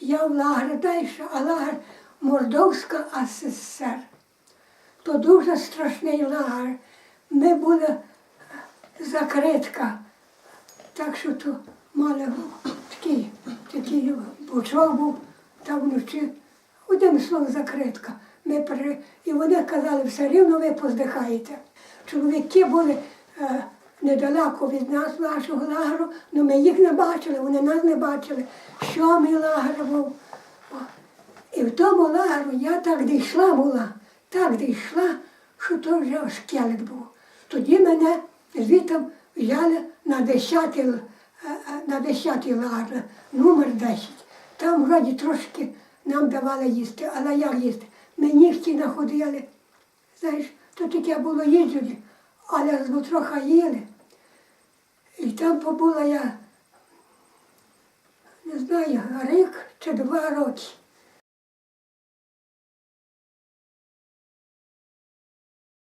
Я в лагер далі, а лагер Мордовська СССР. То дуже страшний лагер. Ми були е, закритка. Так що то мали такий, такий бучок там вночі. Одним словом, закритка. Ми при... І вони казали, все рівно ви поздихаєте. Чоловіки були е, недалеко від нас, нашого лагеру, але ми їх не бачили, вони нас не бачили. Що ми лагер був? І в тому лагеру я так дійшла була, так дійшла, що то вже аж був. Тоді мене звідти взяли на 10 л- е, е, на 10 лагер, номер 10. Там вроді трошки нам давали їсти, але як їсти? Ми нігті находили. Знаєш, то таке було їжджені, але трохи їли. І там побула я, не знаю, рік чи два роки.